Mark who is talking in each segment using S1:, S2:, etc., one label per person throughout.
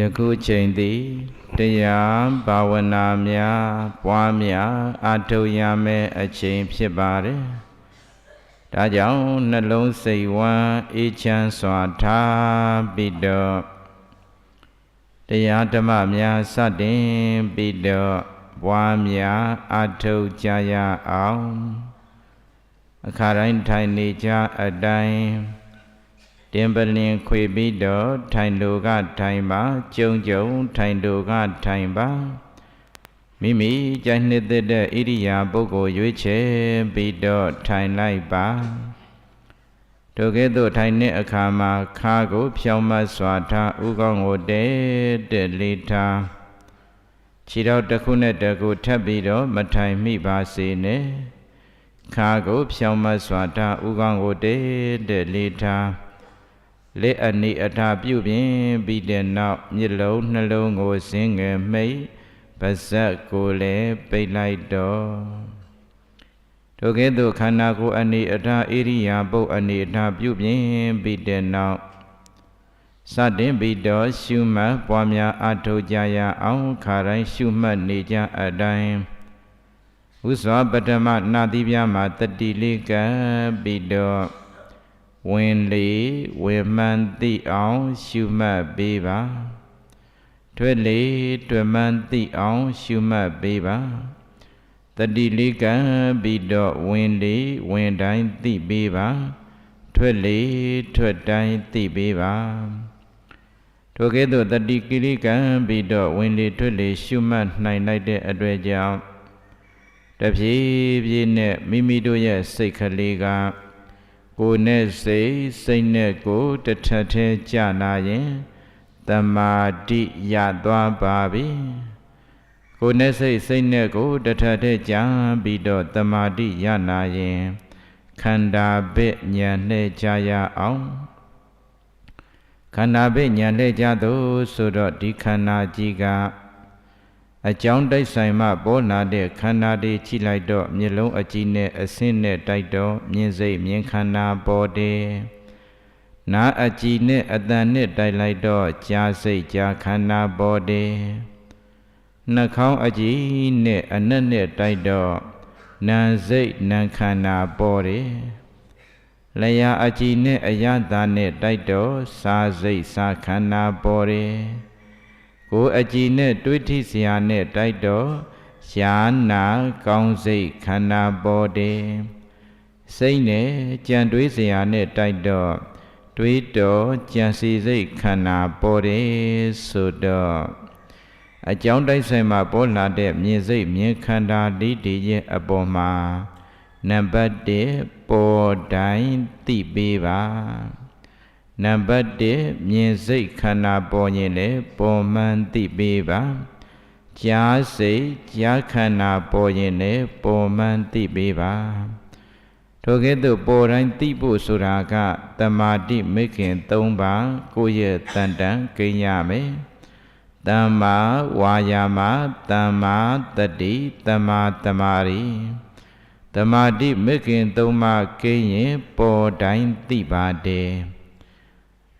S1: ယခုချိန်သည်တရားဘာဝနာများပွားများအထောက်ရမယ်အချိန်ဖြစ်ပါတယ်။ဒါကြောင့်နှလုံးစိတ်ဝမ်းအေးချမ်းစွာထားပြီးတော့တရားဓမ္မများစတင်ပြီးတော့ပွားများအထောက်ကြရအောင်အခါတိုင်းထိုင်နေကြအတိုင်းတ င်ပလင်ခွေပြီးတော့ထိုင်လိုကထိုင်ပါကြုံကြုံထိုင်လိုကထိုင်ပါမိမိကြိုက်နှစ်သက်တဲ့ဣရိယာပုဂ္ဂိုလ်ရွေးချယ်ပြီးတော့ထိုင်လိုက်ပါတို့ကဲ့သို့ထိုင်တဲ့အခါမှာခါကို ဖြောင်းမစွာထားဥကောင်းကိုတဲတဲ့လေးထားခြေတော်တစ်ခုနဲ့တစ်ခုထပ်ပြီးတော့မထိုင်မိပါစေနဲ့ခါကို ဖြောင်းမစွာထားဥကောင်းကိုတဲတဲ့လေးထား လက်အနိအထာပြုပြင်ပြီးတဲ့နောက်မျက်လုံးနှလုံးကိုစင်းငယ်မိတ်ပါဇက်ကိုလည်းပိတ်လိုက်တော့ထိုကဲ့သို့ခန္ဓာကိုယ်အနိအထာဣရိယာပုတ်အနိအထာပြုပြင်ပြီးတဲ့နောက်စတင်ပြီးတော့ရှုမှတ်ပွားများအထောက်ကြရအောင်ခါတိုင်းရှုမှတ်နေကြအတိုင်းဥစွာပထမနာတိပြမှာတတိလေးကပြီးတော့ ဝင်လေဝင်မှန်သိအောင်ရှုမှတ်ပေးပါထွက်လေတွေ့မှန်သိအောင်ရှုမှတ်ပေးပါတတိလေးကံပြီးတော့ဝင်လေဝင်တိုင်းသိပေးပါထွက်လေထွက်တိုင်းသိပေးပါထိုကဲ့သို့တတိကိရိကံပြီးတော့ဝင်လေထွက်လေရှုမှတ်နိုင်လိုက်တဲ့အတွေ့အကြောင်းတဖြည်းဖြည်းနဲ့မိမိတို့ရဲ့စိတ်ကလေးက ကိုယ်နဲ့စိတ်စိတ်နဲ့ကိုယ်တစ်ထပ်ထဲကြာလာရင်တမာတိရသွားပါပြီကိုယ်နဲ့စိတ်စိတ်နဲ့ကိုယ်တစ်ထပ်ထဲကြာပြီးတော့တမာတိရနာရင်ခန္ဓာဘိညာနဲ့ကြာရအောင်ခန္ဓာဘိညာနဲ့ကြာသို့ဆိုတော့ဒီခန္ဓာကြီးက အကြောင်းတိုက်ဆိုင်မှပေါ်လာတဲ့ခန္ဓာတွေကြည့်လိုက်တော့မျက်လုံးအကြည့်နဲ့အဆင့်နဲ့တိုက်တော့မြင်စိတ်မြင်ခန္ဓာပေါ်တယ်။နားအကြည့်နဲ့အတန်နဲ့တိုက်လိုက်တော့ကြားစိတ်ကြားခန္ဓာပေါ်တယ်။နှာခေါင်းအကြည့်နဲ့အနက်နဲ့တိုက်တော့နာစိတ်နာခန္ဓာပေါ်တယ်။လျာအကြည့်နဲ့အယတာနဲ့တိုက်တော့စာစိတ်စာခန္ဓာပေါ်တယ်။ ကိုအကြည်နဲ့တွေးထိစရာနဲ့တိုက်တော့ရှားနာကောင်းစိတ်ခန္ဓာပေါ်တယ်စိတ်နဲ့ကြံတွေးစရာနဲ့တိုက်တော့တွေးတော့ကြံစီစိတ်ခန္ဓာပေါ်တယ်ဆိုတော့အကြောင်းတိုက်ဆိုင်မှာပေါ်လာတဲ့မြင်စိတ်မြင်ခန္ဓာလိတည်ရဲ့အပေါ်မှာနံပါတ်1ပေါ်တိုင်းသိပေးပါ နံပါတ်1မြင်စိတ်ခန္ဓာပေါ်ရင်လေပေါ်မှန်သိပေးပါကြားစိတ်ကြားခန္ဓာပေါ်ရင်လေပေါ်မှန်သိပေးပါထိုကဲ့သို့ပေါ်တိုင်းသိဖို့ဆိုတာကတမာတိမိခင်၃ပါးကိုယ့်ရဲ့တန်တန်ကိန်းရမယ်တမ္မာဝါယာမတမ္မာတတိတမ္မာတမာရီတမာတိမိခင်၃ပါးကိန်းရင်ပေါ်တိုင်းသိပါတယ်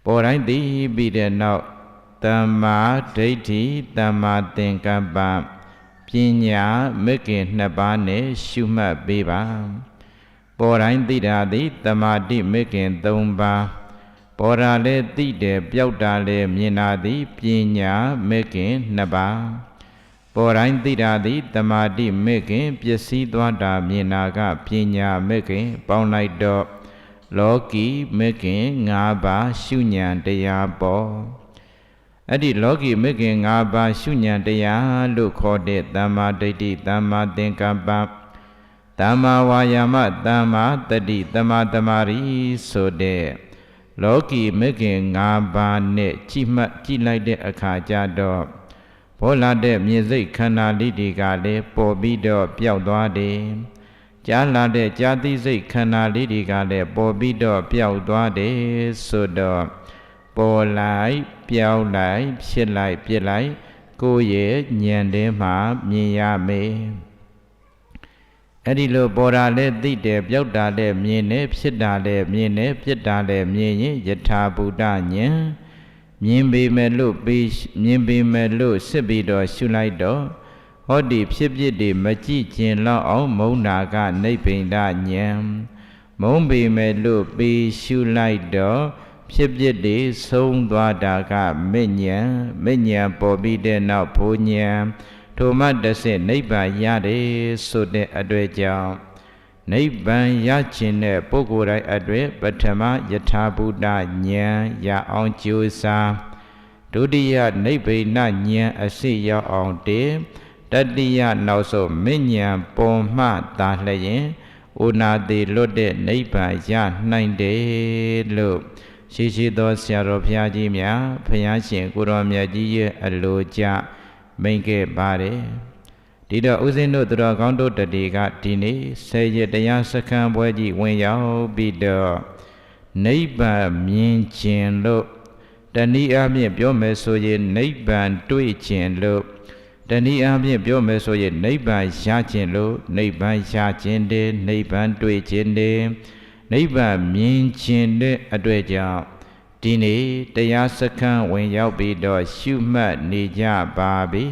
S1: ပေါ်တိုင်းသိပြီးတဲ့နောက်တမ္မာဒိဋ္ဌိတမ္မာသင်္ကပ္ပပညာမဂ္ဂင်နှစ်ပါးနဲ့ရှုမှတ်ပေးပါ ပေါ်တိုင်းသိတာသည်တမာတိမဂ္ဂင်၃ပါးပေါ်တာလည်းသိတယ်ပျောက်တာလည်းမြင်တာသည်ပညာမဂ္ဂင်နှစ်ပါးပေါ်တိုင်းသိတာသည်တမာတိမဂ္ဂင်ပျက်စီးသွားတာမြင်တာကပညာမဂ္ဂင် ပေါင်းလိုက်တော့ လောကီမဂ်ခင်၅ပါးရှုညံတရားပေါ်အဲ့ဒီလောကီမဂ်ခင်၅ပါးရှုညံတရားလို့ခေါ်တဲ့သမ္မာဒိဋ္ဌိသမ္မာသင်္ကပ္ပသမ္မာဝါယာမသမ္မာတတိသမ္မာတမာရီဆိုတဲ့လောကီမဂ်ခင်၅ပါးနဲ့ကြည်မှတ်ကြည်လိုက်တဲ့အခါကျတော့ဘောလာတဲ့မြေစိတ်ခန္ဓာလိတိကလည်းပေါ်ပြီးတော့ပျောက်သွားတယ် ကြားလာတဲ့ကြာတိစိတ်ခန္ဓာလေးတွေကလည်းပေါ်ပြီးတော့ပျောက်သွားတယ်ဆိုတော့ပေါ်လိုက်ပျောက်လိုက်ဖြစ်လိုက်ပြစ်လိုက်ကိုယ့်ရဲ့ဉာဏ်ထဲမှာမြင်ရမယ်အဲ့ဒီလိုပေါ်တာလည်းသိတယ်ပျောက်တာလည်းမြင်တယ်ဖြစ်တာလည်းမြင်တယ်ပြစ်တာလည်းမြင်ရင်ယထာဘုဒ္ဓဉာဏ်မြင်ပေမဲ့လို့ပြီးမြင်ပေမဲ့လို့စစ်ပြီးတော့ရှုလိုက်တော့ ဟောဒီဖြစ်ဖြစ်တွေမကြည့်ကျင်လောက်အောင်မုံနာကနိဗ္ဗိန္ဒဉာဏ်မုံပေမဲ့လို့ပြီးရှုလိုက်တော့ဖြစ်ဖြစ်တွေဆုံးသွားတာကမေညာမေညာပေါ်ပြီးတဲ့နောက်ဘုံညာထိုမှတဆင့်နိဗ္ဗာန်ရတယ်ဆိုတဲ့အတွေ့အကြောင်းနိဗ္ဗာန်ရခြင်းတဲ့ပုဂ္ဂိုလ်တိုင်းအတွေ့ပထမယထာဘုဒ္ဓဉာဏ်ရအောင်ကြိုးစားဒုတိယနိဗ္ဗိနဉာဏ်အစစ်ရောက်အောင်တည် တတိယနောက်ဆုံးမဉ္ဉဏ်ပေါ်မှသာလျင်ဩနာတိလွတ်တဲ့နိဗ္ဗာန်ရနိုင်တယ်လို့ရှိရှိသောဆရာတော်ဘုရားကြီးများဘုရားရှင်ကိုရောမြတ်ကြီးရဲ့အလိုကြမိန်ခဲ့ပါတယ်ဒီတော့ဥစဉ်တို့သူတော်ကောင်းတို့တတိကဒီနေ့ဆယ်ရတရားစခန်းပွဲကြီးဝင်ရောက်ပြီးတော့နိဗ္ဗာန်မြင်ခြင်းလို့တဏှီအမြင့်ပြောမယ်ဆိုရင်နိဗ္ဗာန်တွေ့ခြင်းလို့ တဏှီအားဖြင့်ပြောမယ်ဆိုရင်နိဗ္ဗာန်ရခြင်းလို့နိဗ္ဗာန်ရခြင်းတည်းနိဗ္ဗာန်တွေ့ခြင်းတည်းနိဗ္ဗာန်မြင်ခြင်းတဲ့အတွေ့အကြုံဒီနေ့တရားစခန်းဝင်ရောက်ပြီးတော့ရှုမှတ်နေကြပါပြီ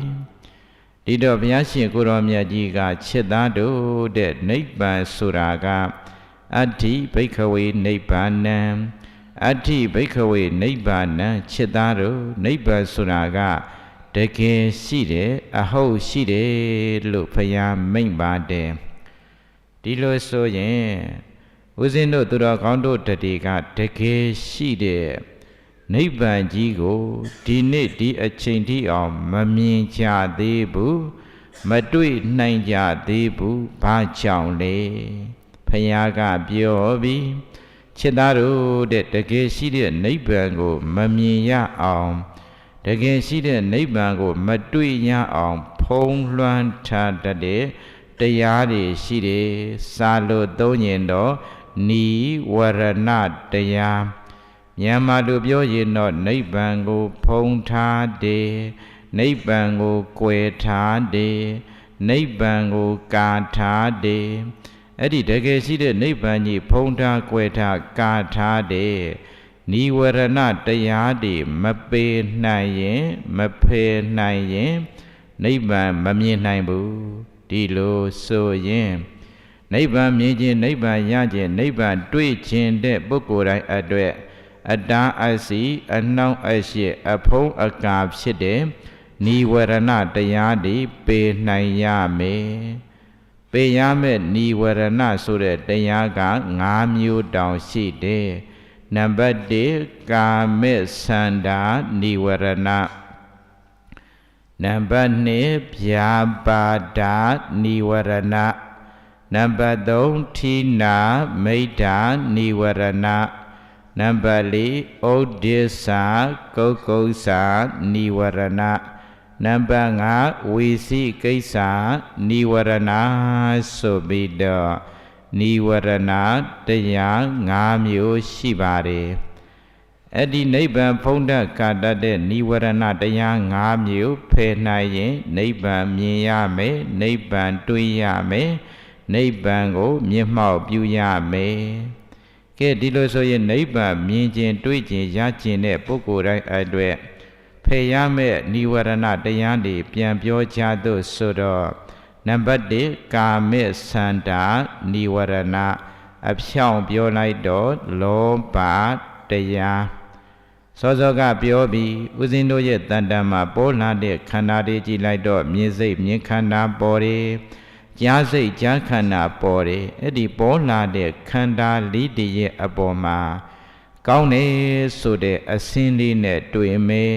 S1: ဒီတော့ဘုရားရှင်ကိုရောမြတ်ကြီးကချစ်သားတို့တဲ့နိဗ္ဗာန်ဆိုတာကအတ္တိဘိခဝေနိဗ္ဗာနံအတ္တိဘိခဝေနိဗ္ဗာနံချစ်သားတို့နိဗ္ဗာန်ဆိုတာက တကယ်ရှိတယ်အဟုတ်ရှိတယ်လို့ဘုရားမိန့်ပါတယ်ဒီလိုဆိုရင်ဦးဇင်းတို့သူတော်ကောင်းတို့တတိကတကယ်ရှိတဲ့နိဗ္ဗာန်ကြီးကိုဒီနေ့ဒီအချိန်ထိအောင်မမြင်ကြသေးဘူးမတွေ့နိုင်ကြသေးဘူးဘာကြောင့်လဲဖယားကပြောပြီးခြေသားတို့တဲ့တကယ်ရှိတဲ့နိဗ္ဗာန်ကို မမြင်ရအောင် တကယ်ရှိတဲ့နိဗ္ဗာန်ကို မတွေ့ရအောင် ဖုံးလွှမ်းထားတတ်တဲ့တရားတွေရှိတယ်စာလို့သုံးရင်တော့နီဝရဏတရားမြန်မာလူပြောရင်တော့နိဗ္ဗာန်ကို ဖုံးထားတယ်နိဗ္ဗာန်ကိုကွယ်ထားတယ်နိဗ္ဗာန်ကိုကာထားတယ်အဲ့ဒီတကယ်ရှိတဲ့နိဗ္ဗာန်ကြီးဖုံးထားကွယ်ထားကာထားတယ် နိဝရဏတရားတွေမပေနိုင်ရင်မဖေနိုင်ရင်နိဗ္ဗာန်မမြင်နိုင်ဘူးဒီလိုဆိုရင်နိဗ္ဗာန်မြင်ခြင်းနိဗ္ဗာန်ရခြင်းနိဗ္ဗာန်တွေ့ခြင်းတဲ့ပုဂ္ဂိုလ်တိုင်းအတွက်အတားအစီအနှောင်းအရှိအဖုံးအကာဖြစ်တဲ့နိဝရဏတရားတွေပေနိုင်ရမယ်ပေရမဲ့နိဝရဏဆိုတဲ့တရားက၅မျိုးတောင်ရှိတယ် နံပါတ်1ကာမေသန္တာနိဝရဏနံပါတ်2ဗျာပါဒာနိဝရဏနံပါတ်3ထိနာမိဋ္ဌာနိဝရဏနံပါတ်4ဩဒိသကုတ်ကုသနိဝရဏနံပါတ်5ဝီစီကိစ္စနိဝရဏဆိုပြီးတော့ နိဝရဏတရား၅မျိုးရှိပါတယ်အဲ့ဒီနိဗ္ဗာန်ဖုံးတတ်ကာတတ်တဲ့နိဝရဏတရား၅မျိုးဖယ်နိုင်ရင်နိဗ္ဗာန်မြင်ရမယ်နိဗ္ဗာန်တွေ့ရမယ်နိဗ္ဗာန်ကို မြင့်မှောက်ပြုရမယ်ကဲဒီလိုဆိုရင်နိဗ္ဗာန်မြင်ခြင်းတွေ့ခြင်းရခြင်းတဲ့ပုဂ္ဂိုလ်တိုင်းအတွက်ဖယ်ရမယ့်និဝရဏတရားတွေပြန်ပြောကြသို့ဆိုတော့ နံပါတ်1ကာမေသန္တာនិဝရဏအဖြောင့်ပြောလိုက်တော့လောဘတရားစောစောကပြောပြီးဥစဉ်တို့ရဲ့တန်တန်မှာပေါ်လာတဲ့ခန္ဓာတွေကြည်လိုက်တော့မြင်စိတ်မြင်ခန္ဓာပေါ်တယ်ကြားစိတ်ကြားခန္ဓာပေါ်တယ်အဲ့ဒီပေါ်လာတဲ့ခန္ဓာလေးတည်းရဲ့အပေါ်မှာကောင်းတယ်ဆိုတဲ့အစင်းလေးနဲ့တွေ့မယ်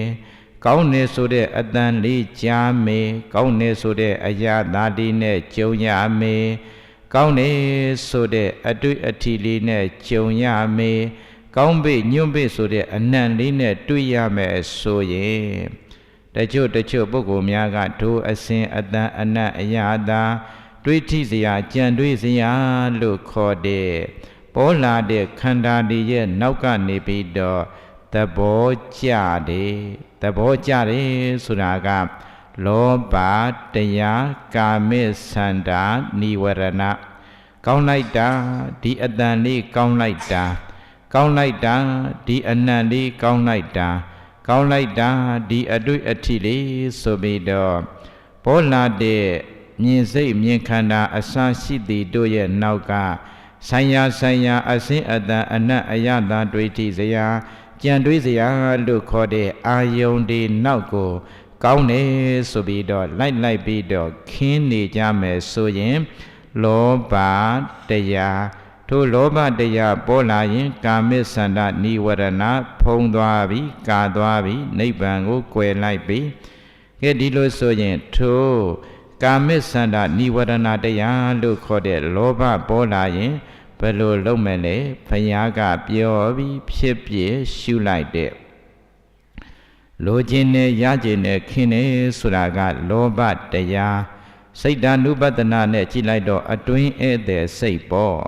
S1: ကောင်းတယ်ဆိုတဲ့အတန်လေးကြားမယ်ကောင်းတယ်ဆိုတဲ့အရာသားလေးနဲ့ကြုံရမယ်ကောင်းတယ်ဆိုတဲ့အတွေ့အထိလေးနဲ့ကြုံရမယ်ကောင်းပြီညွန့်ပြီဆိုတဲ့အနံ့လေးနဲ့တွေ့ရမယ်ဆိုရင်တချို့တချို့ပုဂ္ဂိုလ်များကဒိုးအစင်အတန်အနံ့အရာသာတွေးထိစရာကြံတွေးစရာလို့ခေါ်တဲ့ပေါ်လာတဲ့ခန္ဓာတွေရဲ့နောက်ကနေပြီးတော့သဘောကျတယ် သဘောကျတယ်ဆိုတာကလောဘတရားကာမေသန္တာនិဝရဏကောင်းလိုက်တာဒီအတန်လေးကောင်းလိုက်တာကောင်းလိုက်တာဒီအနံ့လေးကောင်းလိုက်တာကောင်းလိုက်တာဒီအတွေ့အထိလေးဆိုပြီးတော့ပေါ်လာတဲ့မြင်စိတ်မြင်ခန္ဓာအစရှိသည်တို့ရဲ့နောက်ကဆိုင်ရာဆိုင်ရာအစင်းအတန်အနတ်အယတာတွေးထိစရာ ကြံတွေးစရာလို့ခေါ်တဲ့အာယုန်ဒီနောက်ကိုကောင်းတယ်ဆိုပြီးတော့လိုက်လိုက်ပြီးတော့ခင်းနေကြမယ်ဆိုရင် လောဘတရားထိုလောဘတရားပေါ်လာရင် ကာမိသန္တနိဝရဏဖုံးသွားပြီကာသွားပြီနိဗ္ဗာန်ကိုကွယ်လိုက်ပြီကဲဒီလိုဆိုရင်ထိုကာမိသန္တနိဝရဏတရားလို့ခေါ်တဲ့လောဘပေါ်လာရင် ဘယ်လိုလုပ်မလဲဘုရားကပြောပြီးဖြစ်ဖြစ်ရှုလိုက်တဲ့လိုခြင်းနဲ့ရခြင်းနဲ့ခင်နေဆိုတာကလောဘတရားစိတ်ဓာနုပဒနာနဲ့ကြည်လိုက်တော့အတွင်းဧည့်သည်စိတ်ပေါ့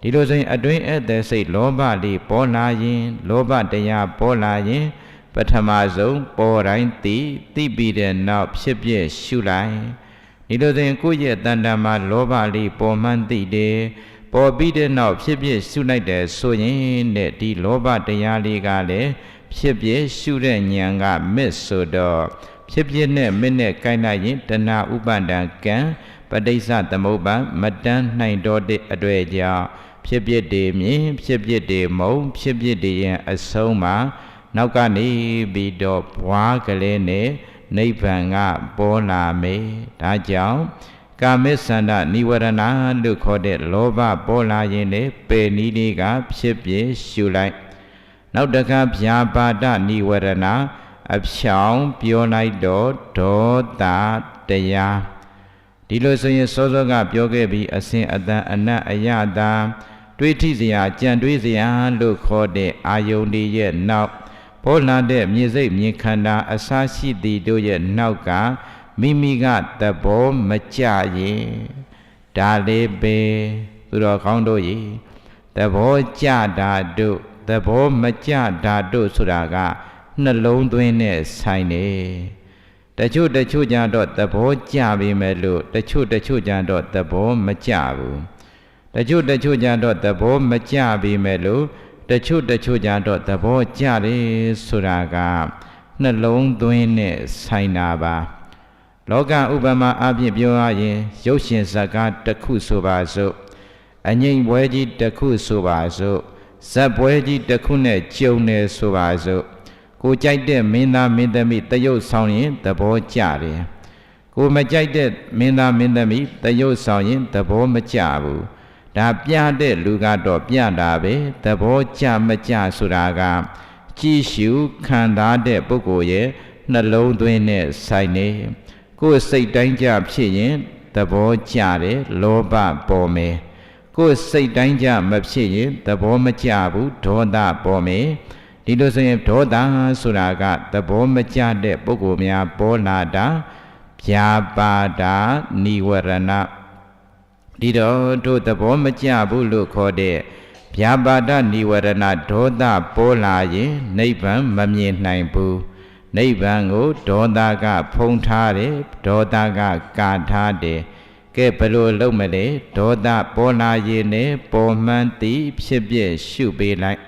S1: ဒီလိုဆိုရင်အတွင်းဧည့်သည်စိတ်လောဘလေးပေါ်လာရင် လောဘတရားပေါ်လာရင် ပထမဆုံးပေါ်တိုင်းသိသိပြီးတဲ့နောက်ဖြစ်ဖြစ်ရှုလိုက်ဒီလိုဆိုရင်ကိုယ့်ရဲ့တန်တမှာလောဘလေးပေါ်မှန်းသိတယ် ပေါ်ပြီးတဲ့နောက်ဖြစ်ဖြစ်ရှုလိုက်တယ်ဆိုရင်တဲ့ဒီလောဘတရားလေးကလည်းဖြစ်ဖြစ်ရှုတဲ့ဉာဏ်ကမစ်ဆိုတော့ဖြစ်ဖြစ်နဲ့မစ်နဲ့ကိုင်းလိုက်ရင်တဏှာဥပဒံကံပဋိစ္စသမုပ္ပါမတန်းနိုင်တော့တဲ့အတွေ့အကြောင်းဖြစ်ဖြစ်တည်မြင်ဖြစ်ဖြစ်တည်မုံဖြစ်ဖြစ်တည်ရင်အဆုံးမှာနောက်ကနေပြီးတော့ဘွားကလေးနဲ့နိဗ္ဗာန်ကပေါ်လာမယ်ဒါကြောင့် ကာမိသန္တနိဝရဏလို့ခေါ်တဲ့လောဘပေါ်လာရင်လေပေနီးလေးကဖြစ်ဖြစ်ရှုလိုက်နောက်တခါဗျာပါဒနိဝရဏအဖြောင်ပြောလိုက်တော့ဒေါသတရားဒီလိုဆိုရင်စောစောကပြောခဲ့ပြီးအစဉ်အတန်အနတ်အယတာတွေးထိစရာကြံတွေးစရာလို့ခေါ်တဲ့အာယုန်ဒီရဲ့နောက်ပေါ်လာတဲ့မြေစိတ်မြေခန္ဓာအစာရှိသည်တို့ရဲ့နောက်က မိမိကသဘောမကြရင်ဒါလေးပဲသူတော်ကောင်းတို့ရေသဘောကြတာတို့သဘောမကြတာတို့ဆိုတာကနှလုံးသွင်းနဲ့ဆိုင်နေတချို့တချို့ကြတော့သဘောကြပြီမဲ့လို့တချို့တချို့ကြတော့သဘောမကြဘူးတချို့တချို့ကြတော့သဘောမကြပြီမဲ့လို့တချို့တချို့ကြတော့သဘောကြတယ်ဆိုတာကနှလုံးသွင်းနဲ့ဆိုင်တာပါ လောကဥပမာအဖြစ်ပြောရရင်ရုပ်ရှင်ဇာတ်ကားတစ်ခုဆိုပါစို့အငိမ့်ပွဲကြီးတစ်ခုဆိုပါစို့ဇက်ပွဲကြီးတစ်ခုနဲ့ကြုံနေဆိုပါစို့ကိုကြိုက်တဲ့မင်းသားမင်းသမီးတရုပ်ဆောင်ရင်သဘောကျတယ်ကိုမကြိုက်တဲ့မင်းသားမင်းသမီးတရုပ်ဆောင်ရင်သဘောမကျဘူးဒါပြတဲ့လူကတော့ပြတာပဲသဘောကျမကျဆိုတာကကြည်ရှုခံစားတဲ့ပုဂ္ဂိုလ်ရဲ့နှလုံးသွင်းနဲ့ဆိုင်နေ ကိုယ်စိတ်တိုင်းကြဖြစ်ရင်သဘောကျတယ်လောဘပေါ်မယ်ကိုယ်စိတ်တိုင်းကြမဖြစ်ရင်သဘောမကျဘူးဒေါသပေါ်မယ်ဒီလိုဆိုရင်ဒေါသဆိုတာကသဘောမကျတဲ့ပုဂ္ဂိုလ်များပေါ်လာတာဗျာပါဒာနိဝရဏဒီတော့တို့သဘောမကျဘူးလို့ခေါ်တဲ့ဗျာပါဒနိဝရဏဒေါသပေါ်လာရင်နိဗ္ဗာန်မမြင်နိုင်ဘူး နိဗ္ဗာန်ကိုဒေါသကဖုံးထားတယ်ဒေါသကကာထားတယ်ကဲဘယ်လိုလုပ်မလဲဒေါသပေါ်လာရင်လည်းပေါ်မှန်းသိဖြစ်ဖြစ်ရှုပေးလိုက်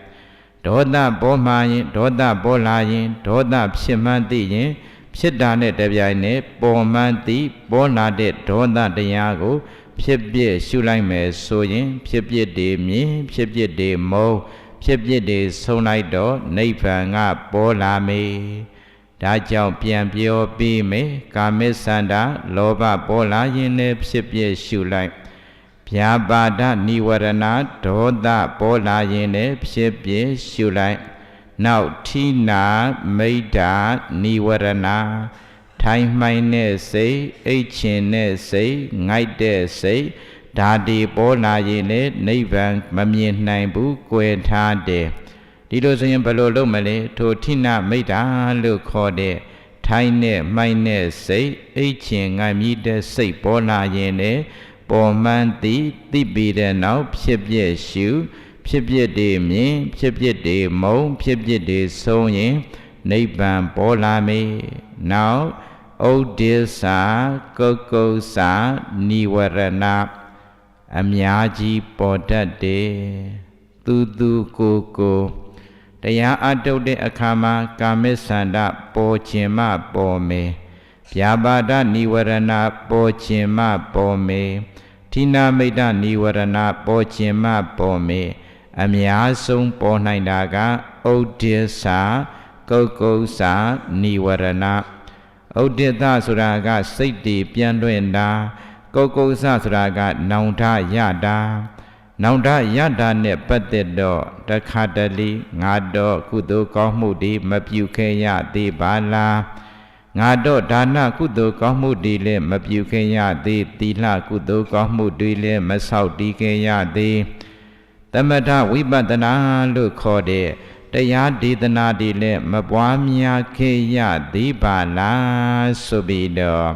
S1: ဒေါသပေါ်မှရင်ဒေါသပေါ်လာရင်ဒေါသဖြစ်မှန်းသိရင် ဖြစ်တာနဲ့တပြိုင်နက်ပေါ်မှန်းသိပေါ်လာတဲ့ဒေါသတရားကို ဖြစ်ပြရှုလိုက်မယ်ဆိုရင် ဖြစ်ပြတွေမြင်ဖြစ်ပြတွေမုံဖြစ်ပြတွေဆုံးလိုက်တော့နိဗ္ဗာန်ကပေါ်လာမေ ဒါကြောင့်ပြန်ပြောပြီးမယ်ကာမိသန္တာလောဘပေါ်လာရင်လည်းဖြစ်ပြရှုလိုက်ဗျာပါဒနိဝရဏဒေါသပေါ်လာရင်လည်းဖြစ်ပြရှုလိုက်နောက်ထိနာမိဒ္ဓာနိဝရဏထိုင်မှိုင်တဲ့စိတ်အိတ်ချင်တဲ့စိတ်ငိုက်တဲ့စိတ်ဓာတိပေါ်လာရင်လည်းနိဗ္ဗာန်မမြင်နိုင်ဘူး၊ကွယ်ထားတယ် ဒီလိုဆိုရင်ဘယ်လိုလုပ်မလဲထိုထိနာမိဒ္ဓာလို့ခေါ်တဲ့ထိုင်းနဲ့မိုင်းနဲ့စိတ်အိတ်ချင်ငိုင်မြည်တဲ့စိတ်ပေါ်လာရင်လည်းပေါ်မှန်းသိသိပြီးတဲ့နောက်ဖြစ်ပြည့်ရှု ဖြစ်ပြည့်တွေမြင်ဖြစ်ပြည့်တွေမုံဖြစ်ပြည့်တွေဆုံးရင်နိဗ္ဗာန်ပေါ်လာမေနောက်ဥဒိစ္စကုတ်ကုတ်စာနိဝရဏအများကြီးပေါ်တတ်တယ်သူသူကိုကို တရားအထုတ်တဲ့အခါမှာကာမိသန္တပေါ်ခြင်းမပေါ်မေဗျာပါဒနိဝရဏပေါ်ခြင်းမပေါ်မေဌိနာမိတ်တနိဝရဏပေါ်ခြင်းမပေါ်မေအများဆုံးပေါ်နိုင်တာကဥဒိစ္စကုတ်ကုသနိဝရဏဥဒိတဆိုတာက စိတ်တည်ပြန်လွင့်တာကုတ်ကုသဆိုတာက နောင်ထရတာ နောင်တရတာနဲ့ပတ်သက်တော့တခါတလေငါတော့ကုသိုလ်ကောင်းမှုတွေမပြုခဲ့ရသေးပါလားငါတော့ဒါနကုသိုလ်ကောင်းမှုတွေလည်းမပြုခဲ့ရသေးသီလကုသိုလ်ကောင်းမှုတွေလည်းမဆောက်တည်ခဲ့ရသေးသမထဝိပဿနာလို့ခေါ်တဲ့တရားဒေသနာတွေလည်းမပွားများခဲ့ရသေးပါလားဆိုပြီးတော့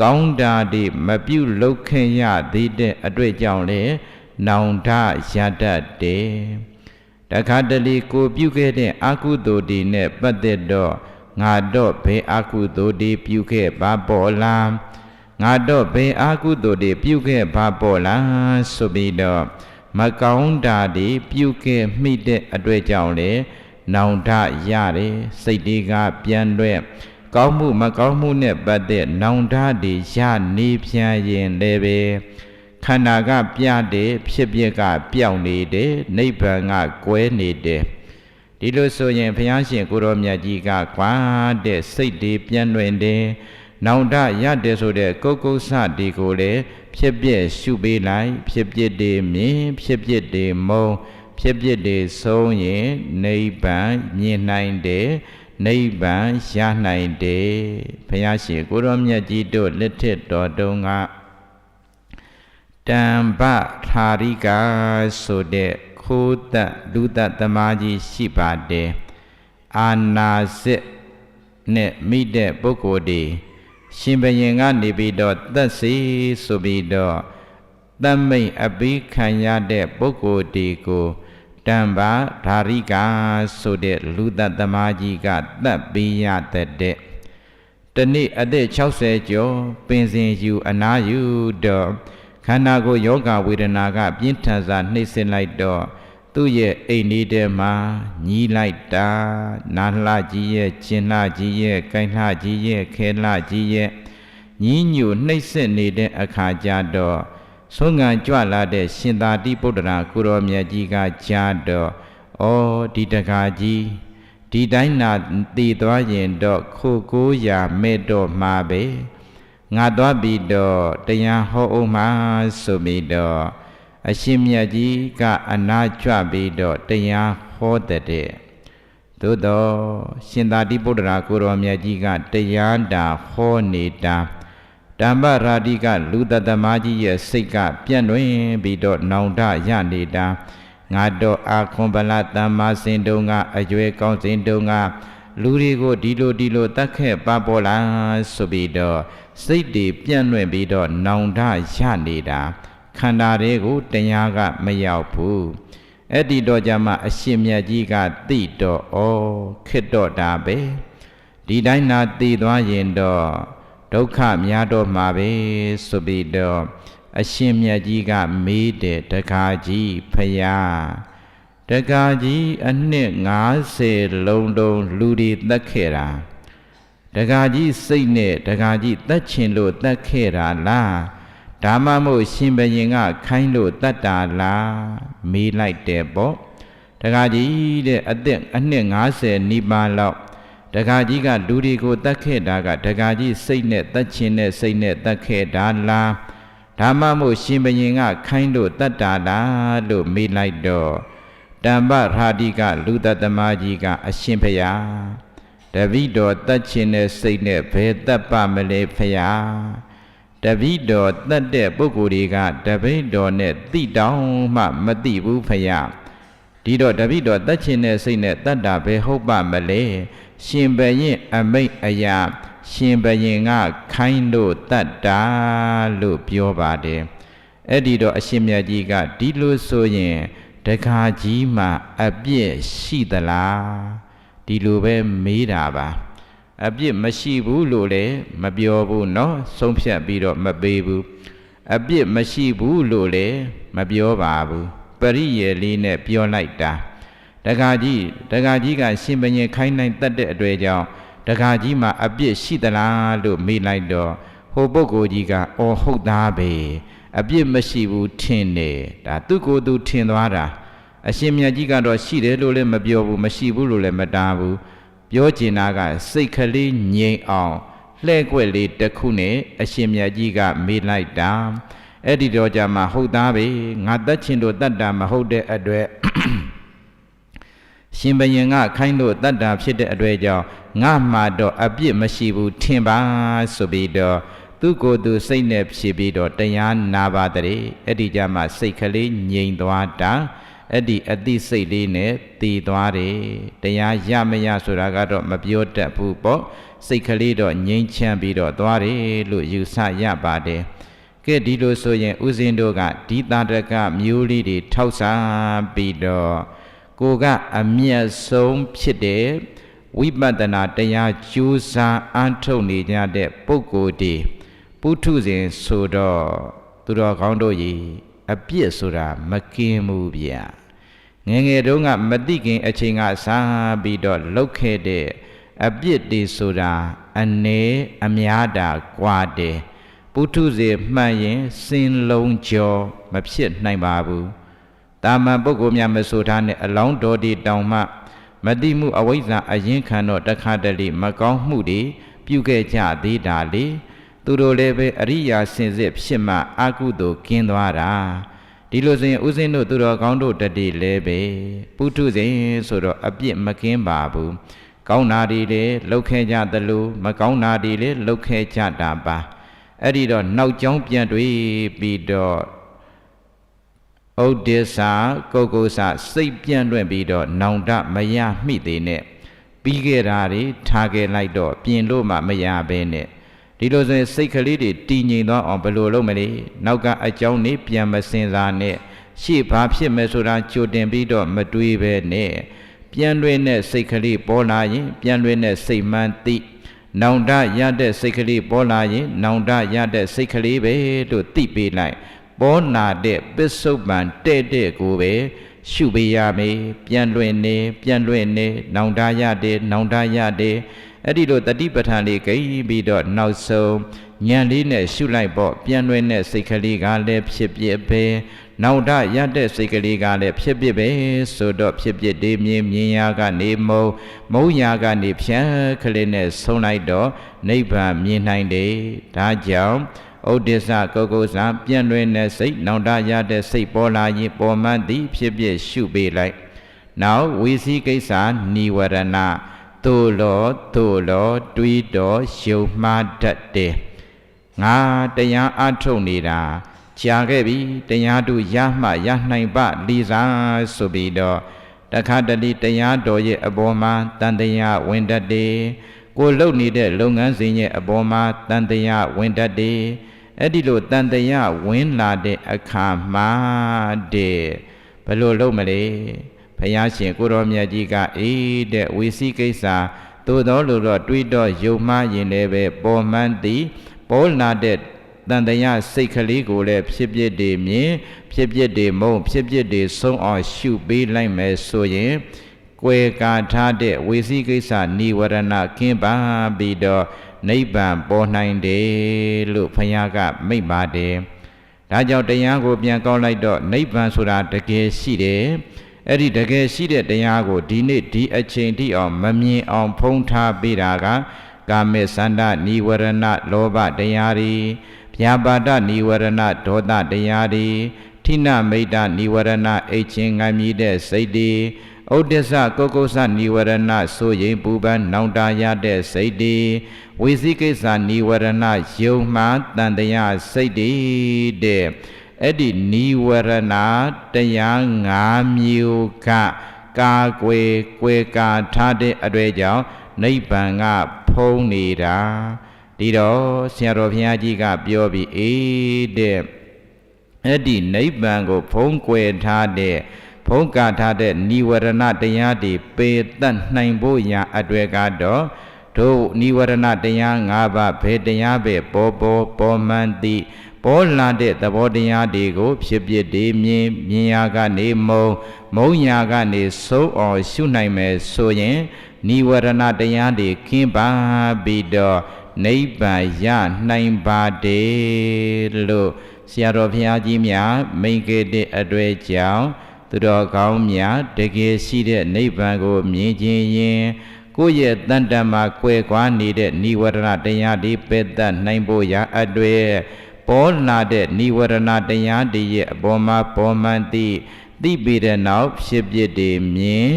S1: ကောင်းတာတွေမပြုလုပ်ခဲ့ရသေးတဲ့အတွေ့အကြုံလေ နောင်ထရတတ်တယ်တခါတလေကိုပြုခဲ့တဲ့အကုသိုလ်တွေနဲ့ပတ်သက်တော့ငါတော့ဘယ်အကုသိုလ်တွေပြုခဲ့ပါပေါ်လားငါတော့ဘယ်အကုသိုလ်တွေပြုခဲ့ပါပေါ်လားဆိုပြီးတော့မကောင်းတာတွေပြုခဲ့မိတဲ့အတွေ့အကြုံလေနောင်ထရတယ်စိတ်တွေကပြန်လွဲ့ကောင်းမှုမကောင်းမှုနဲ့ပတ်သက်နောင်တတွေရနေပြန်ရင်လည်းပဲ ခန္ဓာကပြတဲ့ဖြစ်ပျက်ကပြောင်းနေတယ်နိဗ္ဗာန်ကကွဲနေတယ်ဒီလိုဆိုရင်ဘုရားရှင်ကိုရောမြတ်ကြီးကကွာတဲ့စိတ်တွေပြန်လွင်တယ်နောင်တရတယ်ဆိုတဲ့ကုတ်ကုတ်ဆဒီကိုလည်းဖြစ်ပျက်ရှုပေးလိုက် ဖြစ်ပျက်တွေမြင်ဖြစ်ပျက်တွေမုံဖြစ်ပျက်တွေဆုံးရင်နိဗ္ဗာန်မြင်နိုင်တယ်နိဗ္ဗာန်ရနိုင်တယ်ဘုရားရှင်ကိုရောမြတ်ကြီးတို့လက်ထက်တော်တုန်းက တံပထာရိကာဆိုတဲ့ခိုးသက်လူသက်သမားကြီးရှိပါတယ်အာနာစစ်နဲ့မိတဲ့ပုဂ္ဂိုလ်တွေရှင်ဘရင်ကနေပြီးတော့သက်စီဆိုပြီးတော့တမိတ်အပိခံရတဲ့ပုဂ္ဂိုလ်ဒီကိုတံပါဓာရိကာဆိုတဲ့လူသက်သမားကြီးကတတ်ပြီးရတဲ့တနေ့အသက်60ကျော်ပင်စင်ယူအနာယူတော့ ခန္ဓာကိုယ်ယောဂဝေဒနာက ပြင်းထန်စွာနှိမ့်စင်လိုက်တော့သူ့ရဲ့အိမ်လေးထဲမှာညီးလိုက်တာနာလှကြီးရဲ့ကျင်လှကြီးရဲ့ကိုင်းလှကြီးရဲ့ခဲလှကြီးရဲ့ညီးညိုနှိမ့်ဆက်နေတဲ့အခါကျတော့ဆုံးငံကြွလာတဲ့ရှင်သာတိပုတ္တရာကုရောမြတ်ကြီးကကြားတော့ဩဒီတကားကြီးဒီတိုင်းနာတည်သွားရင်တော့ခိုကိုးရာမဲ့တော့မှာပဲ ငါသွားပြီးတော့တရားဟောအောင်မှာဆိုပြီးတော့အရှင်မြတ်ကြီးကအနာကြွပြီးတော့တရားဟောတဲ့သို့တော့ရှင်သာတိပုတ္တရာကိုရောမြတ်ကြီးကတရားတာဟောနေတာဓမ္မရာတိကလူတသမားကြီးရဲ့စိတ်ကပြန့်လွင်ပြီးတော့နောင်တရနေတာငါတော့အာခွန်ဗလတမ္မာစင်တုံကအကျွဲကောင်းစင်တုံက လူတွေကိုဒီလိုဒီလိုတတ်ခဲ့ပါပေါ်လားဆိုပြီးတော့စိတ်တွေပြန့်လွင်ပြီးတော့နောင်တရနေတာခန္ဓာတွေကိုတရားကမရောက်ဘူးအဲ့ဒီတော့ကြမှာအရှင်မြတ်ကြီးကသိတော့ဩခစ်တော့တာပဲဒီတိုင်းနာသိသွားရင်တော့ဒုက္ခများတော့မှာပဲဆိုပြီးတော့အရှင်မြတ်ကြီးကမေးတယ်တခါကြီးဖယား တခါကြီးအနှစ်90လုံးလုံးလူတွေတက်ခဲ့တာတခါကြီးစိတ်နဲ့တခါကြီးတက်ချင်လို့တက်ခဲ့တာလားဒါမှမဟုတ်ရှင်ဘရင်ကခိုင်းလို့တတ်တာလားမေးလိုက်တယ်ပေါ့တခါကြီးတဲ့အသက်အနှစ်90နီးပါးလောက်တခါကြီးကလူတွေကိုတတ်ခဲ့တာကတခါကြီးစိတ်နဲ့တတ်ခြင်းနဲ့စိတ်နဲ့တတ်ခဲ့တာလားဒါမှမဟုတ်ရှင်ဘရင်ကခိုင်းလို့တတ်တာလားလို့မေးလိုက်တော့ တမ္ပရာတိကလူတသမားကြီးကအရှင်ဖျားတပိတော်တတ်ခြင်းနဲ့စိတ်နဲ့ဘယ်တတ်ပါမလဲဖျားတပိတော်တတ်တဲ့ပုဂ္ဂိုလ်တွေကတပိတော်နဲ့တိတောင်းမှမသိဘူးဖျားဒီတော့တပိတော်တတ်ခြင်းနဲ့စိတ်နဲ့တတ်တာဘယ်ဟုတ်ပါမလဲရှင်ဘရင်အမိတ်အရာရှင်ဘရင်ကခိုင်းလို့တတ်တာလို့ပြောပါတယ်အဲ့ဒီတော့အရှင်မြတ်ကြီးကဒီလိုဆိုရင် တခါကြီးမှအပြစ်ရှိသလားဒီလိုပဲမေးတာပါအပြစ်မရှိဘူးလို့လည်းမပြောဘူးเนาะဆုံးဖြတ်ပြီးတော့မပေးဘူးအပြစ်မရှိဘူးလို့လည်းမပြောပါဘူးပရိယေလေးနဲ့ပြောလိုက်တာတ တက္ကကြီးတက္ကကြီးကရှင်ဘရင်ခိုင်းနိုင်တတ်တဲ့အတွေ့အကြောင်းတက္ကကြီးမှာအပြစ်ရှိသလားလို့မေးလိုက်တော့ဟိုပုဂ္ဂိုလ်ကြီးကအော်ဟုတ်သားပဲ အပြစ်မရှိဘူးထင်တယ်ဒါသူ့ကိုယ်သူထင်သွားတာအရှင်မြတ်ကြီးကတော့ရှိတယ်လို့လည်းမပြောဘူးမရှိဘူးလို့လည်းမတားဘူးပြောချင်တာကစိတ်ကလေးငြိမ်အောင်လှဲ့ကွက်လေးတစ်ခုနဲ့အရှင်မြတ်ကြီးကမေးလိုက်တာအဲ့ဒီတော့ကြမှာဟုတ်သားပဲငါတတ်ချင်တို့တတ်တာမဟုတ်တဲ့အတွက်ရှင်ဘရင်ကခိုင်းလို့တတ်တာဖြစ်တဲ့အတွေ့အကြောင်းငါမှတော့အပြစ်မရှိဘူးထင်ပါဆိုပြီးတော့ သူကိုယ်သူစိတ်နဲ့ဖြေပြီးတော့တရားနာပါတဲ့အဲ့ဒီကြမှာစိတ်ကလေးငြိမ်သွားတာအဲ့ဒီအသိစိတ်လေးနဲ့တည်သွားတယ်တရားရမရဆိုတာကတော့မပြောတတ်ဘူးပေါ့စိတ်ကလေးတော့ငြိမ်ချမ်းပြီးတော့သွားတယ်လို့ယူဆရပါတယ်ကဲဒီလိုဆိုရင်ဥစဉ်တို့ကဒီတာတကမျိုးလေးတွေထောက်ဆပြီးတော့ကိုကအမျက်ဆုံးဖြစ်တဲ့ဝိပဿနာတရားကြိုးစားအားထုတ်နေကြတဲ့ပုဂ္ဂိုလ်တွေ ပုထုဇဉ်ဆိုတော့သူတော်ကောင်းတို့ကြီးအပြစ်ဆိုတာမကင်းဘူးဗျာငယ်ငယ်တုန်းကမတိခင်အချိန်ကစားပြီးတော့လှုပ်ခဲ့တဲ့အပြစ်တွေဆိုတာအနေအများတာကွာတယ်ပုထုဇဉ်မှန်ရင်စင်လုံးကျော်မဖြစ်နိုင်ပါဘူးတာမန်ပုဂ္ဂိုလ်များမဆိုထားနဲ့အလောင်းတော်ဒီတောင်မှမတိမှုအဝိဇ္ဇာအရင်ခံတော့တခါတလေမကောင်းမှုတွေပြုခဲ့ကြသေးတာလေ သူတို့လည်းပဲအရိယာစင်စစ်ဖြစ်မှအာကုသို့ကင်းသွားတာဒီလိုဆိုရင်ဥစဉ်တို့သူတော်ကောင်းတို့တတိလည်းပဲပုထုဇဉ်ဆိုတော့အပြစ်မကင်းပါဘူးကောင်းတာတွေလည်းလှုပ်ခဲကြသလိုမကောင်းတာတွေလည်းလှုပ်ခဲကြတာပါအဲ့ဒီတော့နောက်ကျောင်းပြန်တွေးပြီးတော့ဥဒိစ္စကုတ်ကုဆစိတ်ပြန့်လွင့်ပြီးတော့နောင်တမရမိသေးနဲ့ပြီးခဲ့တာတွေထားခဲ့လိုက်တော့ပြင်လို့မှမရဘဲနဲ့ ဒီလိုဆိုရင်စိတ်ကလေးတွေတည်ငြိမ်သွားအောင်ဘယ်လိုလုပ်မလဲနောက်ကအကြောင်းနေပြန်မစင်စားနဲ့ရှေ့ဘာဖြစ်မယ်ဆိုတာကြိုတင်ပြီးတော့မတွေးပဲနဲ့ပြန်လွင်တဲ့စိတ်ကလေးပေါ်လာရင် ပြန်လွင်တဲ့စိတ်မှန်သိနောင်တရတဲ့စိတ်ကလေးပေါ်လာရင် နောင်တရတဲ့စိတ်ကလေးပဲလို့သိပေးလိုက်ပေါ်နာတဲ့ပစ္စုပန်တဲ့တဲ့ကိုပဲရှုပေးရမယ်ပြန်လွင်နေပြန်လွင်နေနောင်တရတဲ့နောင်တရတဲ့ အဲ့ဒီလိုတတိပဋ္ဌာန်လေးဂိပြီးတော့နောက်ဆုံးညံလေးနဲ့ရှုလိုက်ပေါ့ပြန်လွင်တဲ့စိတ်ကလေးကလည်းဖြစ်ဖြစ်ပဲနောက်ဒရတဲ့စိတ်ကလေးကလည်းဖြစ်ဖြစ်ပဲဆိုတော့ဖြစ်ဖြစ်ဒီမြင်မြင်ရာကနေမုံမုံရာကနေဖြန်းကလေးနဲ့ဆုံးလိုက်တော့နိဗ္ဗာန်မြင်နိုင်တယ်ဒါကြောင့်ဥဒိစ္စကုတ်ကုတ်စာပြန်လွင်တဲ့စိတ်နောင်တရတဲ့စိတ်ပေါ်လာရင်ပေါ်မှန်းသည်ဖြစ်ဖြစ်ရှုပေးလိုက်နောက်ဝီစီကိစ္စနိဝရဏ သို့လောသို့လောတွေးတော်ရှုံမှားတတ်တယ်ငါတရားအထုတ်နေတာကြာခဲ့ပြီတရားတို့ရမှရနိုင်ပါလီစာဆိုပြီးတော့တခါတလေတရားတော်ရဲ့အပေါ်မှာတန်တရားဝင်တတ်တယ်ကိုလုပ်နေတဲ့လုပ်ငန်းစဉ်ရဲ့အပေါ်မှာတန်တရားဝင်တတ်တယ်အဲ့ဒီလိုတန်တရားဝင်လာတဲ့အခါမှာတဲ့ဘယ်လိုလုပ်မလဲ ဘုရားရှင်ကိုရောမြတ်ကြီးကအေးတဲ့ဝီစီကိစ္စသို့တော်လို့တော့တွေးတော့ယုံမှားရင်လည်းပဲပေါ်မှန်းသည်ပေါ်လာတဲ့တန်တရာစိတ်ကလေးကိုလည်းဖြစ်ဖြစ်တွေမြင်ဖြစ်ဖြစ်တွေမုံဖြစ်ဖြစ်တွေဆုံးအောင်ရှုပေးလိုက်မယ်ဆိုရင်ကွယ်ကာထားတဲ့ဝေစီကိစ္စនិဝရဏကင်းပါပြီးတော့နိဗ္ဗာန်ပေါ်နိုင်တယ်လို့ဘုရားကမိန့်ပါတယ်ဒါကြောင့်တရားကိုပြန်ကောက်လိုက်တော့နိဗ္ဗာန်ဆိုတာတကယ်ရှိတယ် အဲ့ဒီတကယ်ရှိတဲ့တရားကိုဒီနေ့ဒီအချိန်ထိအောင်မမြင်အောင်ဖုံးထားပေးတာကကာမေသန္တနိဝရဏလောဘတရားတွေဗျာပါဒနိဝရဏဒေါသတရားတွေထိနမိတ်တနိဝရဏအိတ်ချင်းငိုင်းမြည်တဲ့စိတ်တွေဥဒိစ္စကုက္ကုသနိဝရဏဆိုရင်ပူပန်းနောင်တရတဲ့စိတ်တွေဝိသိကိစ္စနိဝရဏယုံမှန်တန်တရားစိတ်တွေတဲ့ အဲ့ဒီနိဝရဏတရား၅မျိုးကကာကွယ်ကွယ်ကာထားတဲ့အတွေ့ကြောင့်နိဗ္ဗာန်ကဖုံးနေတာဒီတော့ဆရာတော်ဘုရားကြီးကပြောပြီးအေးတဲ့အဲ့ဒီနိဗ္ဗာန်ကို ဖုံးကွယ်ထားတဲ့ဖုံးကာထားတဲ့និဝရဏတရားတွေပေတတ်နိုင်ဖို့ရာအတွေ့ကတော့တို့និဝရဏတရား၅ပါးဘယ်တရားပဲပေါ်ပေါ်ပေါ်မှန်သည် ပေါ်လာတဲ့သဘောတရားတွေကို ဖြစ်ဖြစ်ဒီမြင်မြင်ရာကနေမုံမုံရာကနေစိုးအောင်ရှုနိုင်မယ်ဆိုရင်နိဝရဏတရားတွေခင်းပါပြီးတော့နိဗ္ဗာန်ရနိုင်ပါတယ်လို့ဆရာတော်ဘုရားကြီးများမိန့်ခဲ့တဲ့အတွေ့အကြောင်းသူတော်ကောင်းများတကယ်ရှိတဲ့နိဗ္ဗာန်ကိုမြင်ခြင်းရင်ကိုယ့်ရဲ့တန်တမှာကွယ်ကွာနေတဲ့និဝရဏတရားတွေပယ်တတ်နိုင်ဖို့ရာအတွေ့ ပေါ်လာတဲ့និဝရဏတရားတွေရဲ့အပေါ်မှာပေါ်မှန်သည့်သိပြီးတဲ့နောက်ဖြစ်ဖြစ်တွေမြင်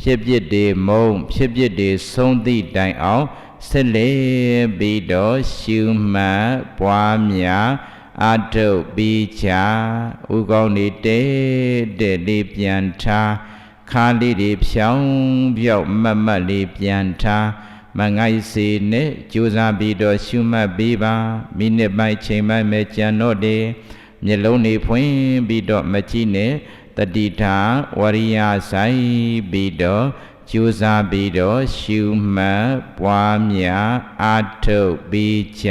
S1: ဖြစ်ဖြစ်တွေမုံဖြစ်ဖြစ်တွေဆုံးသည့်တိုင်အောင်ဆက်လက်ပြီးတော့ရှုမှတ်ပွားများအထုတ်ပြီးချဥကောင်းနေတဲတဲ့လေးပြန်ထားခါလေးတွေဖြောင်းပြောက်မတ်မတ်လေးပြန်ထား မငိုက်စီနဲ့ကြိုးစားပြီးတော့ရှုမှတ်ပြီးပါမိနစ်ပိုင်းချိန်ပိုင်းမဲ့ကြံတော့တယ်မျက်လုံးတွေဖွင့်ပြီးတော့မကြည့်နဲ့တတိထာဝရိယဆိုင်ပြီးတော့ကြိုးစားပြီးတော့ရှုမှတ်ပွားများအာထုတ်ပြီးကြ